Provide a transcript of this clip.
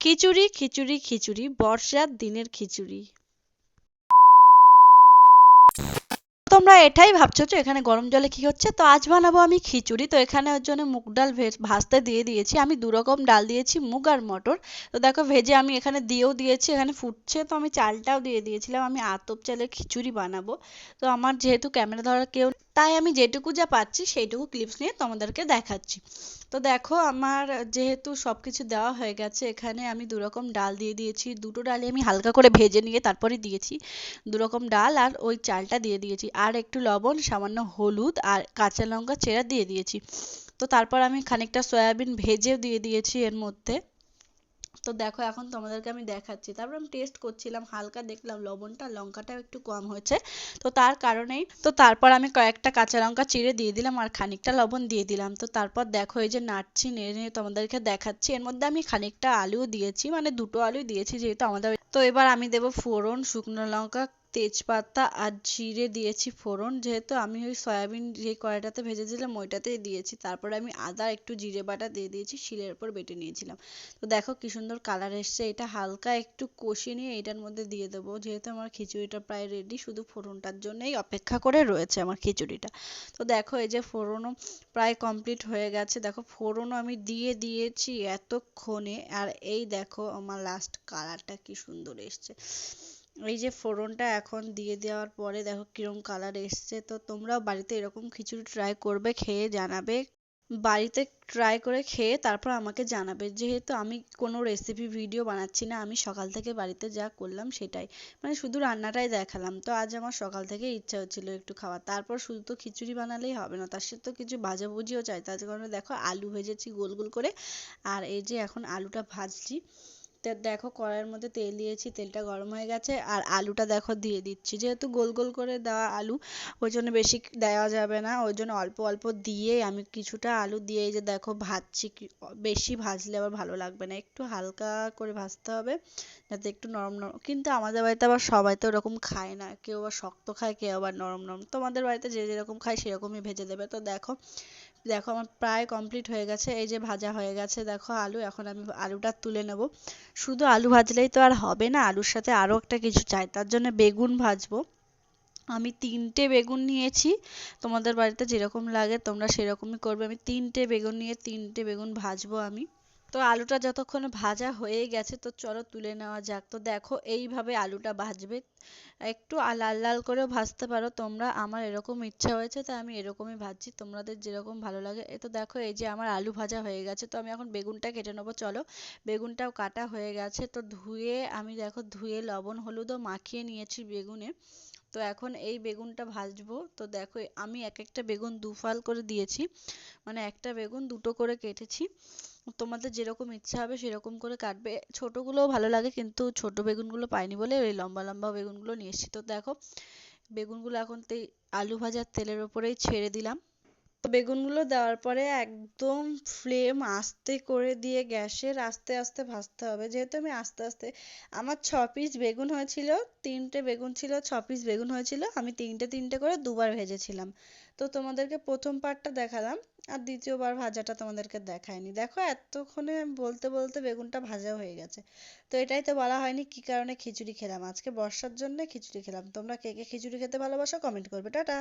খিচুড়ি খিচুড়ি খিচুড়ি, বর্ষার দিনের খিচুড়ি। তোমরা এটাই ভাবছ যে এখানে গরম জলে কি হচ্ছে? তো আজ বানাবো আমি খিচুড়ি। তো এখানে ওর জন্য মুগ ডাল ভেজ ভাজতে দিয়ে দিয়েছি। আমি দু রকম ডাল দিয়েছি, মুগ আর মটর। তো দেখো ভেজে আমি এখানে দিয়েও দিয়েছি, এখানে ফুটছে। তো আমি চালটাও দিয়ে দিয়েছিলাম। আমি আতপ চালের খিচুড়ি বানাবো। তো আমার যেহেতু ক্যামেরা ধরার কেউ তাই আমি যেটুকু যা পাচ্ছি সেইটুকু ক্লিপস নিয়ে তোমাদেরকে দেখাচ্ছি। তো দেখো, আমার যেহেতু সব কিছু দেওয়া হয়ে গেছে, এখানে আমি দু রকম ডাল দিয়ে দিয়েছি। দুটো ডালে আমি হালকা করে ভেজে নিয়ে তারপরে দিয়েছি। দু রকম ডাল আর ওই চালটা দিয়ে দিয়েছি। আর একটু লবণ, সামান্য হলুদ আর কাঁচা লঙ্কা চেরা দিয়ে দিয়েছি। তো তারপর আমি খানিকটা সয়াবিন ভেজেও দিয়ে দিয়েছি এর মধ্যে। তো দেখো এখন তোমাদেরকে আমি দেখাচ্ছি। তারপর আমি টেস্ট করছিলাম, হালকা দেখলাম লবণটা, লঙ্কাটাও একটু কম হয়েছে। তো তার কারণেই, তো তারপর আমি কয়েকটা কাঁচা লঙ্কা চিড়ে দিয়ে দিলাম আর খানিকটা লবণ দিয়ে দিলাম। তো তারপর দেখো এই যে নাড়ছি, নেড়ে নেড়ে তোমাদেরকে দেখাচ্ছি। এর মধ্যে আমি খানিকটা আলুও দিয়েছি মানে দুটো আলুই দিয়েছি যেহেতু আমাদের তো এবার আমি দেবো ফোড়ন, শুকনো লঙ্কা তেজপাতা আর জিরে দিয়েছি ফোড়ন। যেহেতু আমি ওই সয়াবিন যে কড়াইটাতে ভেজেছিলাম, ওইটাতেই দিয়েছি। তারপরে আমি আদা, একটু জিরে বাটা দিয়ে দিয়েছি, শিলের উপর বেটে নিয়েছিলাম। তো দেখো কি সুন্দর কালার এসছে। এটা হালকা একটু কষিয়ে নিয়ে এটার মধ্যে দিয়ে দেবো। যেহেতু আমার খিচুড়িটা প্রায় রেডি শুধু ফোড়নটার জন্যই অপেক্ষা করে রয়েছে আমার খিচুড়িটা। তো দেখো এই যে ফোড়নও প্রায় কমপ্লিট হয়ে গেছে। দেখো ফোড়নও আমি দিয়ে দিয়েছি এতক্ষণে। আর এই দেখো আমার লাস্ট কালারটা কি সুন্দর এসছে। এই যে ফোড়নটা এখন দিয়ে দেওয়ার পরে দেখো কিরম কালার এসছে। তো তোমরাও বাড়িতে এরকম খিচুড়ি ট্রাই করবে, খেয়ে জানাবে। বাড়িতে ট্রাই করে খেয়ে তারপর আমাকে জানাবে। যেহেতু আমি কোনো রেসিপি ভিডিও বানাচ্ছি না, আমি সকাল থেকে বাড়িতে যা করলাম সেটাই। মানে শুধু রান্নাটাই দেখালাম। তো আজ আমার সকাল থেকে ইচ্ছা হচ্ছিল একটু খাওয়ার। তারপর শুধু তো খিচুড়ি বানালেই হবে না, তার সাথে তো কিছু ভাজাভুজিও চাই। তার কারণে দেখো আলু ভেজেছি গোল গোল করে। আর এই যে এখন আলুটা ভাজছি। তো দেখো কড়াইয়ের মধ্যে তেল দিয়েছি, তেলটা গরম হয়ে গেছে, আর আলুটা দেখো দিয়ে দিচ্ছি। যেহেতু গোল গোল করে দেওয়া আলু, ওই জন্য বেশি দেওয়া যাবে না, ওই জন্য অল্প অল্প দিয়ে আমি কিছুটা আলু দিয়ে এই যে দেখো ভাজছি বেশি ভাজলে আবার ভালো লাগবে না, একটু হালকা করে ভাজতে হবে যাতে একটু নরম নরম, কিন্তু আমাদের বাড়িতে আবার সবাই তো ওরকম খায় না, কেউ আবার শক্ত খায়, কেউ আবার নরম নরম, তোমাদের বাড়িতে যে যেরকম খায় সেরকমই ভেজে দেবে। তো দেখো দেখো আমার প্রায় কমপ্লিট হয়ে গেছে, এই যে ভাজা হয়ে গেছে, দেখো আলু, এখন আমি আলুটা তুলে নেব। শুধু আলু ভাজলেই তো আর হবে না, আলুর সাথে আরও একটা কিছু চাই, তার জন্য বেগুন ভাজবো। আমি তিনটে বেগুন নিয়েছি, তোমাদের বাড়িতে যেরকম লাগে তোমরা সেরকমই করবে, আমি তিনটে বেগুন নিয়ে তিনটে বেগুন ভাজবো আমি। তো আলুটা যতক্ষণ ভাজা হয়ে গেছে, তো চলো তুলে নেওয়া যাক। তো দেখো, এইভাবে আলুটা ভাজবে। একটু লাল লাল করেও ভাজতে পারো। তোমরা, আমার এরকম ইচ্ছা হয়েছে, তাই আমি এরকমই ভাজছি। তোমাদের যেরকম ভালো লাগে। এ তো দেখো, এই যে আমার আলু ভাজা হয়ে গেছে। তো আমি এখন বেগুনটা কেটে নেব। চলো, বেগুনটাও কাটা হয়ে গেছে। তো ধুয়ে, আমি দেখো, ধুয়ে লবণ, হলুদও মাখিয়ে নিয়েছি বেগুনে। তো এখন এই বেগুনটা ভাজবো। তো দেখো, আমি এক একটা বেগুন দুফাল করে দিয়েছি। মানে একটা বেগুন দুটো করে কেটেছি। তোমাদের যেরকম ইচ্ছা হবে সেরকম করে কাটবে। ছোটোগুলোও ভালো লাগে কিন্তু ছোট বেগুনগুলো পাইনি বলে ওই লম্বা লম্বা বেগুনগুলো নিয়ে এসেছি। তো দেখো, বেগুনগুলো এখন তেই আলু ভাজার তেলের ওপরেই ছেড়ে দিলাম। তো বেগুনগুলো দেওয়ার পরে একদম ফ্লেম আস্তে করে দিয়ে গ্যাসের আস্তে আস্তে ভাজতে হবে। যেহেতু আমি আস্তে আস্তে, আমার ছ পিস বেগুন হয়েছিল, তিনটে বেগুন ছিল, ছ পিস বেগুন হয়েছিল, আমি তিনটে তিনটে করে দুবার ভেজেছিলাম। তো তোমাদেরকে প্রথম পার্টটা দেখালাম, আর দ্বিতীয়বার ভাজাটা তোমাদেরকে দেখায়নি দেখো এতক্ষণে আমি বলতে বলতে বেগুনটা ভাজা হয়ে গেছে। তো এটাই তো বলা হয়নি কি কারণে খিচুড়ি খেলাম। আজকে বর্ষার জন্য খিচুড়ি খেলাম। তোমরা কে কে খিচুড়ি খেতে ভালোবাসো কমেন্ট করবে। টাটা!